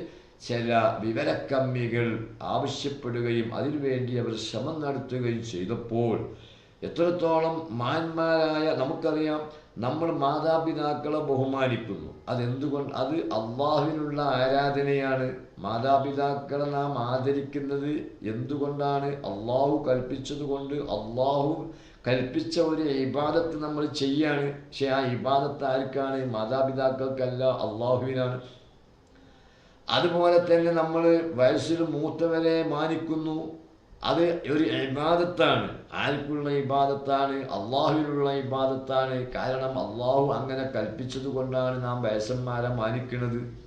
ചില വിവരക്കമ്മികൾ ആവശ്യപ്പെടുകയും അതിനുവേണ്ടി അവർ ശ്രമം നടത്തുകയും ചെയ്തപ്പോൾ എത്രത്തോളം മാന്മാരായ നമുക്കറിയാം നമ്മൾ മാതാപിതാക്കളെ ബഹുമാനിക്കുന്നു. അതെന്തുകൊണ്ട്? അത് അള്ളാഹുവിനുള്ള ആരാധനയാണ്. മാതാപിതാക്കളെ നാം ആദരിക്കുന്നത് എന്തുകൊണ്ടാണ്? അള്ളാഹു കൽപ്പിച്ചതുകൊണ്ട് അള്ളാഹു കൽപ്പിച്ച ഒരു ഇബാദത്ത് നമ്മൾ ചെയ്യാണ്. പക്ഷെ ആ ഇബാദത്ത് ആർക്കാണ്? മാതാപിതാക്കൾക്കല്ല അള്ളാഹുവിനാണ്. അതുപോലെ തന്നെ നമ്മൾ വയസ്സിൽ മൂത്തവരെ മാനിക്കുന്നു. അത് ഒരു ഇബാദത്താണ്. ആർക്കുള്ള ഇബാദത്താണ്? അള്ളാഹുവിനുള്ള ഇബാദത്താണ്. കാരണം അള്ളാഹു അങ്ങനെ കൽപ്പിച്ചത് കൊണ്ടാണ് നാം വയസ്സന്മാരെ മാനിക്കുന്നത്.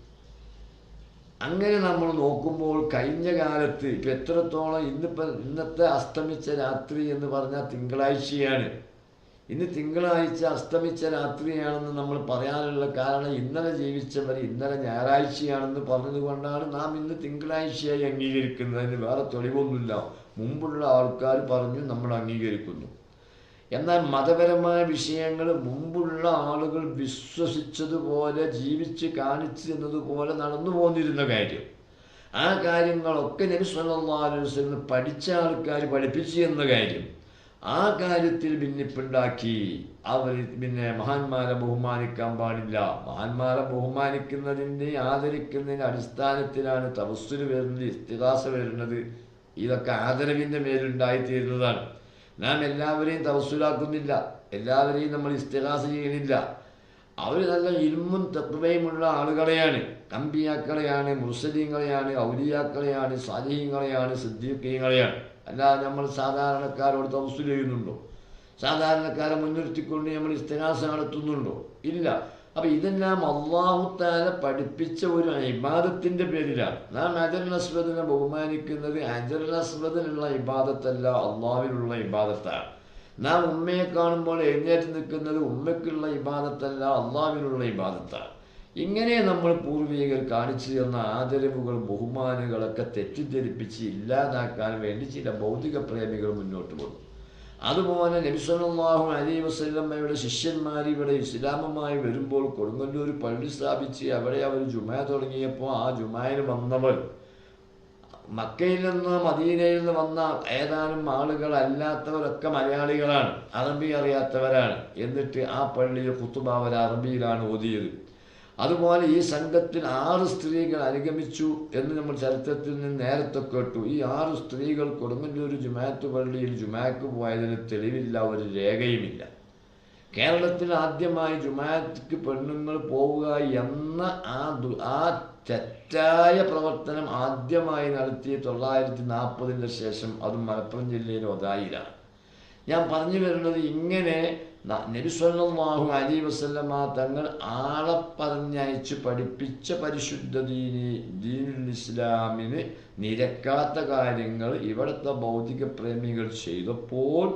അങ്ങനെ നമ്മൾ നോക്കുമ്പോൾ കഴിഞ്ഞ കാലത്ത് ഇപ്പം എത്രത്തോളം ഇന്നിപ്പം ഇന്നത്തെ അസ്തമിച്ച രാത്രി എന്ന് പറഞ്ഞാൽ തിങ്കളാഴ്ചയാണ്. ഇന്ന് തിങ്കളാഴ്ച അസ്തമിച്ച രാത്രിയാണെന്ന് നമ്മൾ പറയാനുള്ള കാരണം ഇന്നലെ ജീവിച്ചവർ ഇന്നലെ ഞായറാഴ്ചയാണെന്ന് പറഞ്ഞതുകൊണ്ടാണ് നാം ഇന്ന് തിങ്കളാഴ്ചയായി അംഗീകരിക്കുന്നതിന് വേറെ തെളിവൊന്നുമില്ല. മുമ്പുള്ള ആൾക്കാർ പറഞ്ഞു നമ്മൾ അംഗീകരിക്കുന്നു. എന്നാൽ മതപരമായ വിഷയങ്ങൾ മുമ്പുള്ള ആളുകൾ വിശ്വസിച്ചതുപോലെ ജീവിച്ച് കാണിച്ചു എന്നതുപോലെ നടന്നു പോന്നിരുന്ന കാര്യം. ആ കാര്യങ്ങളൊക്കെ നബി വസല്ലം പഠിച്ച ആൾക്കാർ പഠിപ്പിച്ചു എന്ന കാര്യം. ആ കാര്യത്തിൽ ഭിന്നിപ്പുണ്ടാക്കി. അവർ പിന്നെ മഹാന്മാരെ ബഹുമാനിക്കാൻ പാടില്ല. മഹാന്മാരെ ബഹുമാനിക്കുന്നതിന്റെ ആദരിക്കുന്നതിന്റെ അടിസ്ഥാനത്തിലാണ് തപസ്സുര് വരുന്നത് ഇസ്തിഹാസ വരുന്നത്. ഇതൊക്കെ ആദരവിന്റെ മേലുണ്ടായിത്തീരുന്നതാണ്. നാം എല്ലാവരെയും തവസ്സുലാക്കുന്നില്ല എല്ലാവരെയും നമ്മൾ ഇസ്തിഹാസ ചെയ്യുന്നില്ല. അവർ നല്ല ഇൽമും തത്വയുമുള്ള ആളുകളെയാണ്. അമ്പിയാക്കളെയാണ് മുർസലീങ്ങളെയാണ് ഔലിയാക്കളെയാണ് സാലിഹീങ്ങളെയാണ് സിദ്ദീഖീങ്ങളെയാണ്. അല്ലാതെ നമ്മൾ സാധാരണക്കാരോട് തവസ്സുൽ ചെയ്യുന്നുണ്ടോ? സാധാരണക്കാരെ മുൻനിർത്തിക്കൊണ്ട് നമ്മൾ ഇസ്തിഹാസ നടത്തുന്നുണ്ടോ? ഇല്ല. അപ്പൊ ഇതെല്ലാം അള്ളാഹുത്താല പഠിപ്പിച്ച ഒരു ഇബാദത്തിന്റെ പേരിലാണ്. നാം അജൽ അസ്വദിനെ ബഹുമാനിക്കുന്നത്. അജൽ അസ്വദിനുള്ള ഇബാദത്തല്ല അള്ളാഹുവിനുള്ള ഇബാദത്താണ്. നാം ഉമ്മയെ കാണുമ്പോൾ എഴുന്നേറ്റ് നിൽക്കുന്നത് ഉമ്മയ്ക്കുള്ള ഇബാദത്തല്ല അള്ളാഹുവിനുള്ള ഇബാദത്താണ്. ഇങ്ങനെ നമ്മൾ പൂർവികർ കാണിച്ചു തന്ന ആദരവുകൾ ബഹുമാനങ്ങളൊക്കെ തെറ്റിദ്ധരിപ്പിച്ച് ഇല്ലാതാക്കാൻ വേണ്ടി ചില ഭൗതിക പ്രേമികൾ മുന്നോട്ട് പോകുന്നു. അതുപോലെ നബിസ്വല്ലാഹു അലൈ വസ്ലമ്മയുടെ ശിഷ്യന്മാർ ഇവിടെ ഇസ്ലാമമായി വരുമ്പോൾ കൊടുങ്ങല്ലൂർ പള്ളി സ്ഥാപിച്ച് അവിടെ അവർ ജുമാ തുടങ്ങിയപ്പോൾ ആ ജുമായിൽ വന്നവർ മക്കയിൽ നിന്ന് മദീനയിൽ നിന്ന് വന്ന ഏതാനും ആളുകൾ അല്ലാത്തവരൊക്കെ മലയാളികളാണ് അറബി അറിയാത്തവരാണ്. എന്നിട്ട് ആ പള്ളിയിൽ കുത്തുബ അവർ അറബിയിലാണ് ഓതിയത്. അതുപോലെ ഈ സംഘത്തിൽ ആറ് സ്ത്രീകൾ അനുഗമിച്ചു എന്ന് നമ്മൾ ചരിത്രത്തിൽ നിന്ന് നേരത്തെ കേട്ടു. ഈ ആറ് സ്ത്രീകൾ കൊടുങ്ങല്ലൂർ ജുമാത്ത് പള്ളിയിൽ ജുമാക്ക് പോയതിന് തെളിവില്ല ഒരു രേഖയുമില്ല. കേരളത്തിൽ ആദ്യമായി ജുമാക്ക് പെണ്ണുങ്ങൾ പോവുക എന്ന ആ ആ തെറ്റായ പ്രവർത്തനം ആദ്യമായി നടത്തി തൊള്ളായിരത്തി നാൽപ്പതിന്റെ ശേഷം അത് മലപ്പുറം ജില്ലയിലെ ഒതായിലാണ്. ഞാൻ പറഞ്ഞു വരുന്നത് ഇങ്ങനെ നബിസ്വല്ലാഹു അലി വസല്ലമ തങ്ങൾ ആളെ പറഞ്ഞയച്ച് പഠിപ്പിച്ച പരിശുദ്ധ ദീനി ദീനുൽ ഇസ്ലാമിന് നിരക്കാത്ത കാര്യങ്ങൾ ഇവിടുത്തെ ഭൗതിക പ്രേമികൾ ചെയ്തപ്പോൾ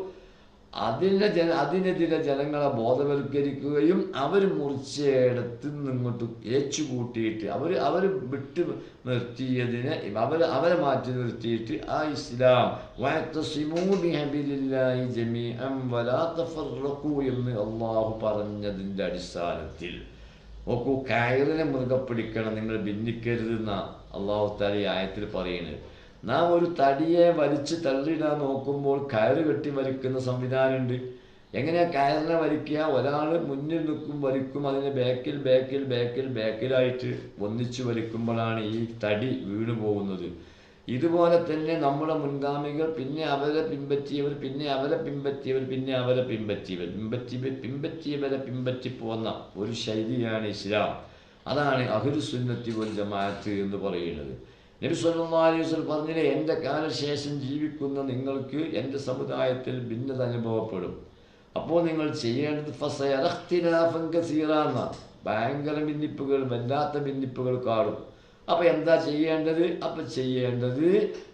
അതിനെ ജന അതിനെതിരെ ജനങ്ങളെ ബോധവൽക്കരിക്കുകയും അവർ മുറിച്ചയിടത്ത് നിന്നിങ്ങോട്ട് ഏച്ചുകൂട്ടിയിട്ട് അവർ അവർ വിട്ട് നിർത്തിയതിനെ അവർ അവരെ മാറ്റി നിർത്തിയിട്ട് ആ ഇസ്ലാം എന്ന് അള്ളാഹു പറഞ്ഞതിന്റെ അടിസ്ഥാനത്തിൽ. നോക്കൂ കയറിനെ മുറുകെ പിടിക്കണം നിങ്ങൾ ഭിന്നിക്കരുതെന്ന അള്ളാഹു താലി ആയത്തിൽ പറയുന്നത്. നാം ഒരു തടിയെ വലിച്ച് തള്ളിയിടാൻ നോക്കുമ്പോൾ കയറ് കെട്ടി വലിക്കുന്ന സംവിധാനമുണ്ട്. എങ്ങനെയാ കയറിനെ വലിക്കുക? ഒരാൾ മുന്നിൽ നിൽക്കും വലിക്കും അതിന് ബാക്കിൽ ബാക്കിൽ ബാക്കിൽ ബാക്കിലായിട്ട് ഒന്നിച്ചു വലിക്കുമ്പോഴാണ് ഈ തടി വീണു പോകുന്നത്. ഇതുപോലെ തന്നെ നമ്മുടെ മുൻഗാമികൾ പിന്നെ അവരെ പിൻപറ്റിയവർ പിന്നെ അവരെ പിൻപറ്റിയവർ പിന്നെ അവരെ പിൻപറ്റിയവർ. പിൻപറ്റി പിൻപറ്റിയവരെ പിൻപറ്റി പോന്ന ഒരു ശൈലിയാണ് ഇസ്ലാം. അതാണ് അഹുരുസുന്നത്തി വൽ ജമാഅത്ത് എന്ന് പറയുന്നത്. നബി അലൈഹി വസല്ലം പറഞ്ഞില്ലേ എന്റെ കാലശേഷം ജീവിക്കുന്ന നിങ്ങൾക്ക് എന്റെ സമുദായത്തിൽ ഭിന്നത അനുഭവപ്പെടും. അപ്പോൾ നിങ്ങൾ ചെയ്യേണ്ടത് കസീറാന്ന ഭയങ്കര ഭിന്നിപ്പുകൾ വല്ലാത്ത ഭിന്നിപ്പുകൾ കാണും. അപ്പോൾ എന്താ ചെയ്യേണ്ടത്? അപ്പോൾ ചെയ്യേണ്ടത്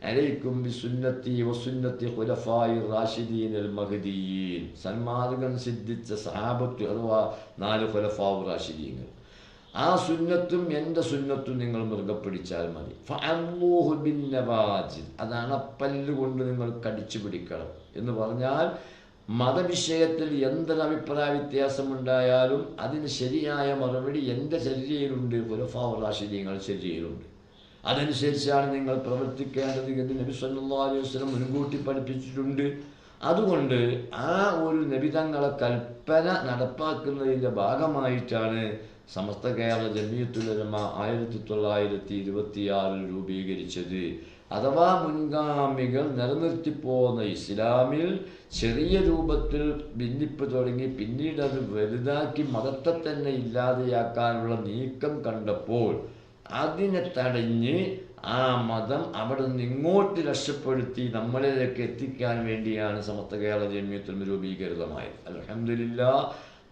അലൈക്കും ബിസുന്നത്തി വസുന്നത്തി ഖുലഫായി റാഷിദീൻ അൽ മഹദീൻ. സന്മാർഗം സിദ്ധിച്ച സഹാബത്ത് അഥവാ നാല് ഖുലഫാവ് റാഷിദീങ്ങൾ. ആ സുന്നത്തും എന്റെ സുന്നത്തും നിങ്ങൾ മുറുകെ പിടിച്ചാൽ മതി. അതാണ് പല്ലുകൊണ്ട് നിങ്ങൾ കടിച്ചു പിടിക്കണം. എന്ന് പറഞ്ഞാൽ മതവിഷയത്തിൽ എന്തൊരഭിപ്രായ വ്യത്യാസമുണ്ടായാലും അതിന് ശരിയായ മറുപടി എന്റെ ഖുലഫാവ് റാഷിദീങ്ങൾ ശരീരയിലുണ്ട്. അതനുസരിച്ചാണ് നിങ്ങൾ പ്രവർത്തിക്കേണ്ടത് എന്ന് നബി സല്ലല്ലാഹു അലൈഹി മുൻകൂട്ടി പഠിപ്പിച്ചിട്ടുണ്ട്. അതുകൊണ്ട് ആ ഒരു നബിതങ്ങളെ കൽപ്പന നടപ്പാക്കുന്നതിന്റെ ഭാഗമായിട്ടാണ് സമസ്ത കേരള ജമീയത്തുലമ ആയിരത്തി തൊള്ളായിരത്തി ഇരുപത്തിയാറിൽ രൂപീകരിച്ചത്. അഥവാ മുൻഗാമികൾ നിലനിർത്തിപ്പോന്ന ഇസ്ലാമിൽ ചെറിയ രൂപത്തിൽ ഭിന്നിപ്പ് തുടങ്ങി പിന്നീട് അത് വലുതാക്കി മതത്തെ തന്നെ ഇല്ലാതെയാക്കാനുള്ള നീക്കം കണ്ടപ്പോൾ അതിനെ തടഞ്ഞ് ആ മതം അവിടെ നിന്ന് ഇങ്ങോട്ട് രക്ഷപ്പെടുത്തി നമ്മളിലേക്ക് എത്തിക്കാൻ വേണ്ടിയാണ് സമസ്ത കേരള ജമ്യത്തിൽ രൂപീകൃതമായത്. അലഹമില്ല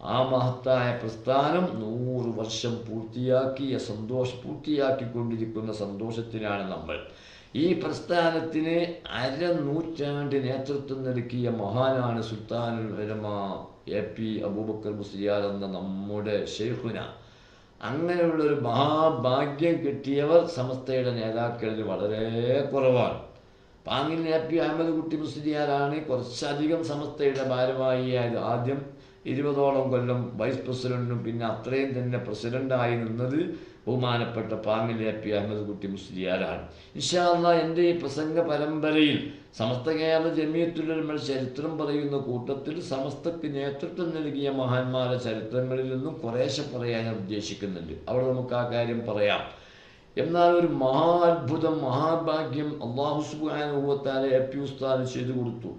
ആ മഹത്തായ പ്രസ്ഥാനം നൂറ് വർഷം പൂർത്തിയാക്കിയ സന്തോഷ പൂർത്തിയാക്കിക്കൊണ്ടിരിക്കുന്ന സന്തോഷത്തിനാണ് നമ്മൾ. ഈ പ്രസ്ഥാനത്തിന് അരനൂറ്റാണ്ട് നേതൃത്വം നൽകിയ മഹാനാണ് സുൽത്താനുൽ വരമ എ. പി. അബൂബക്കർ മുസ്ലിയാർ എന്ന നമ്മുടെ ഷെയ്ഖുന അങ്ങനെയുള്ളൊരു മഹാഭാഗ്യം കിട്ടിയവർ സമസ്തയുടെ നേതാക്കളിൽ വളരെ കുറവാണ്. പാങ്ങിൽ എ. പി. അഹമ്മദ് കുട്ടി മുസ്ലിയാരാണ് കുറച്ചധികം സമസ്തയുടെ ഭാരവാഹിയായത് ആദ്യം. ഇരുപതോളം കൊല്ലം വൈസ് പ്രസിഡന്റും പിന്നെ അത്രയും തന്നെ പ്രസിഡന്റായി നിന്നത് ബഹുമാനപ്പെട്ട പാമിലെ പി അഹമ്മദ് കുട്ടി മുസ്ലിയാരാണ്. ഇൻഷാല്ല എന്റെ ഈ പ്രസംഗ പരമ്പരയിൽ സമസ്ത കേരള ജമിയത്തുലമ ചരിത്രം പറയുന്ന കൂട്ടത്തിൽ സമസ്തക്ക് നേതൃത്വം നൽകിയ മഹാന്മാരുടെ ചരിത്രങ്ങളിൽ നിന്നും കുറേശ്ശെ പറയാൻ ഉദ്ദേശിക്കുന്നുണ്ട്. അവിടെ നമുക്ക് ആ കാര്യം പറയാം. എന്നാൽ ഒരു മഹാ അത്ഭുതം മഹാഭാഗ്യം അള്ളാഹുസ്ബുഖാൻ സുബാനുഭവത്താലെ എ പി ഉസ്താദ് ചെയ്തു കൊടുത്തു.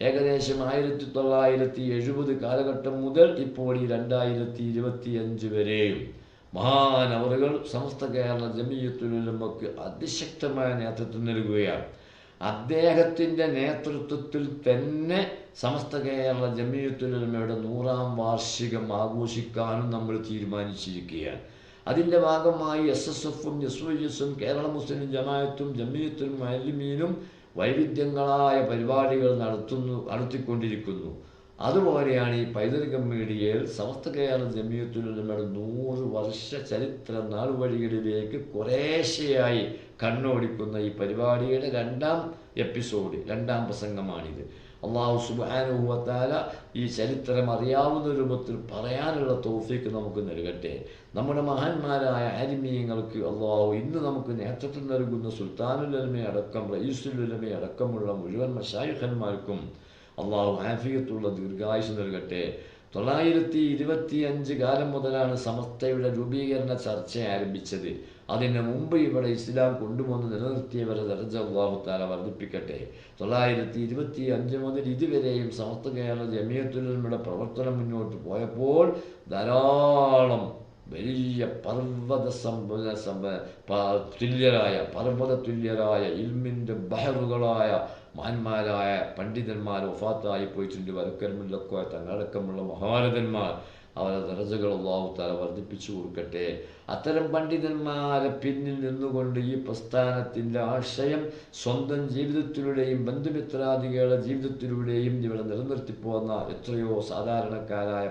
ഏകദേശം ആയിരത്തി തൊള്ളായിരത്തി എഴുപത് കാലഘട്ടം മുതൽ ഇപ്പോൾ ഈ രണ്ടായിരത്തി ഇരുപത്തി അഞ്ച് വരെയും മഹാനവറുകൾ സമസ്ത കേരള ജമീയത്തുലമക്ക് അതിശക്തമായ നേതൃത്വം നൽകുകയാണ്. അദ്ദേഹത്തിന്റെ നേതൃത്വത്തിൽ തന്നെ സമസ്ത കേരള ജമീയത്തുലമയുടെ നൂറാം വാർഷികം ആഘോഷിക്കാനും നമ്മൾ തീരുമാനിച്ചിരിക്കുകയാണ്. അതിന്റെ ഭാഗമായി എസ് എസ് എഫും എസ് വൈ എസും കേരള മുസ്ലിം ജമായത്തും ജമീയത്തും മലിമീനും വൈവിധ്യങ്ങളായ പരിപാടികൾ നടത്തുന്നു നടത്തിക്കൊണ്ടിരിക്കുന്നു. അതുപോലെയാണ് ഈ പൈതൃക മീഡിയയിൽ സമസ്ത കേരള ജമിയത്തുലമയുടെ നൂറ് വർഷ ചരിത്ര നാളുവഴികളിലേക്ക് കുറേശ്ശെയായി കണ്ണോടിക്കുന്ന ഈ പരിപാടിയുടെ രണ്ടാം എപ്പിസോഡ് രണ്ടാം പ്രസംഗമാണിത്. അള്ളാഹു സുബാനുഭവത്താല ഈ ചരിത്രം അറിയാവുന്ന രൂപത്തിൽ പറയാനുള്ള തോഫിക്ക് നമുക്ക് നൽകട്ടെ. നമ്മുടെ മഹാന്മാരായ ആരിമീയങ്ങൾക്ക് അള്ളാഹു ഇന്ന് നമുക്ക് നേതൃത്വം നൽകുന്ന സുൽത്താനുലമയടക്കം അടക്കം മുഴുവൻ മഷായുഖന്മാർക്കും അള്ളാഹു ആഫിയത്തുള്ള ദീർഘായുസ് നൽകട്ടെ. തൊള്ളായിരത്തി ഇരുപത്തി അഞ്ച് കാലം മുതലാണ് സമസ്തയുടെ രൂപീകരണ ചർച്ച ആരംഭിച്ചത്. അതിന് മുമ്പ് ഇവിടെ ഇസ്ലാം കൊണ്ടുവന്ന് നിലനിർത്തിയവരെ ദർജ അള്ളാഹു താല വർദ്ധിപ്പിക്കട്ടെ. തൊള്ളായിരത്തി ഇരുപത്തി അഞ്ച് മുതൽ ഇതുവരെയും സമസ്ത കേരള ജമിയത്തുലമയുടെ പ്രവർത്തനം മുന്നോട്ട് പോയപ്പോൾ ധാരാളം വലിയ പർവത സമ്പ സമ്പ തുല്യരായ പർവത തുല്യരായ ഇൽമിന്റെ ബഹറുകളായ മഹാന്മാരായ പണ്ഡിതന്മാർ ഒഫാത്തായി പോയിട്ടുണ്ട് വരക്കരമില്ലൊക്കെ തങ്ങളടക്കമുള്ള മഹാരഥന്മാർ. അവരുടെ ദറജകൾ അള്ളാഹു തല വർദ്ധിപ്പിച്ചു കൊടുക്കട്ടെ. അത്തരം പണ്ഡിതന്മാരെ പിന്നിൽ നിന്നുകൊണ്ട് ഈ പ്രസ്ഥാനത്തിന്റെ ആശയം സ്വന്തം ജീവിതത്തിലൂടെയും ബന്ധുമിത്രാദികളുടെ ജീവിതത്തിലൂടെയും ഇവിടെ നിലനിർത്തിപ്പോന്ന എത്രയോ സാധാരണക്കാരായ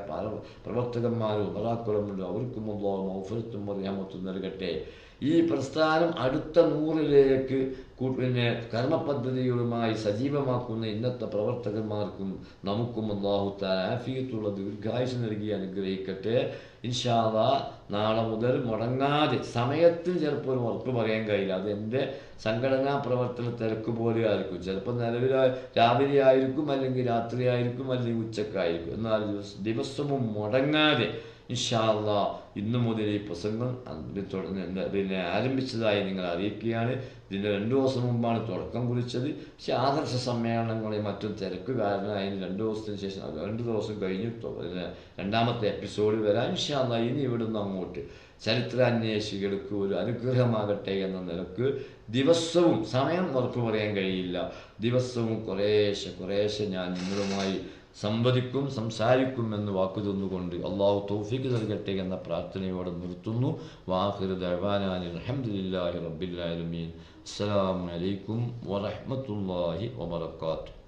പ്രവർത്തകന്മാരും മറാക്കളുമുണ്ട് അവർക്കും അള്ളാഹു മൗഫലത്തും അറിയാമത്തും നൽകട്ടെ. ഈ പ്രസ്ഥാനം അടുത്ത നൂറിലേക്ക് പിന്നെ കർമ്മപദ്ധതികളുമായി സജീവമാക്കുന്ന ഇന്നത്തെ പ്രവർത്തകന്മാർക്കും നമുക്കും അള്ളാഹു ആഫിയത്തുള്ള ദീർഘായുസ് നൽകി അനുഗ്രഹിക്കട്ടെ. ഇൻഷാല്ല നാളെ മുതൽ മുടങ്ങാതെ സമയത്തിൽ ചിലപ്പോൾ ഒരു ഉറപ്പ് പറയാൻ കഴിയില്ല. അത് എന്റെ സംഘടനാ പ്രവർത്തന തിരക്ക് പോലെ ആയിരിക്കും. ചിലപ്പോൾ നിലവിൽ രാവിലെ ആയിരിക്കും അല്ലെങ്കിൽ രാത്രി ആയിരിക്കും അല്ലെങ്കിൽ ഉച്ചക്കായിരിക്കും. എന്നാൽ ദിവസ- ദിവസവും മുടങ്ങാതെ ഇൻഷാല്ല ഇന്നു മുതൽ ഈ പ്രസംഗം പിന്നെ ആരംഭിച്ചതായി നിങ്ങൾ അറിയിക്കുകയാണ്. ഇതിന്റെ രണ്ട് ദിവസം മുമ്പാണ് തുടക്കം കുറിച്ചത്. പക്ഷേ ആദർശ സമ്മേളനങ്ങളെയും മറ്റും തിരക്ക് കാരണം അതിന് രണ്ട് ദിവസത്തിന് ശേഷം രണ്ട് ദിവസം കഴിഞ്ഞു. രണ്ടാമത്തെ എപ്പിസോഡ് വരാൻ ഇൻഷാല്ല ഇനി ഇവിടുന്ന് അങ്ങോട്ട് ചരിത്രാന്വേഷികൾക്ക് ഒരു അനുഗ്രഹമാകട്ടെ എന്ന നിലയ്ക്ക് ദിവസവും സമയം ഉറപ്പ് പറയാൻ കഴിയില്ല. ദിവസവും കുറേശ്ശെ കുറേശ്ശെ ഞാൻ നിങ്ങളുമായി സംവദിക്കും സംസാരിക്കും എന്ന് വാക്കു തന്നുകൊണ്ട് അള്ളാഹു തൗഫീഖ് നൽകട്ടെ എന്ന പ്രാർത്ഥനയോടെ നിർത്തുന്നു. ആലമീൻ. അസ്സലാമു അലൈക്കും വറഹ്മത്തുള്ളാഹി വബറകാതുഹു.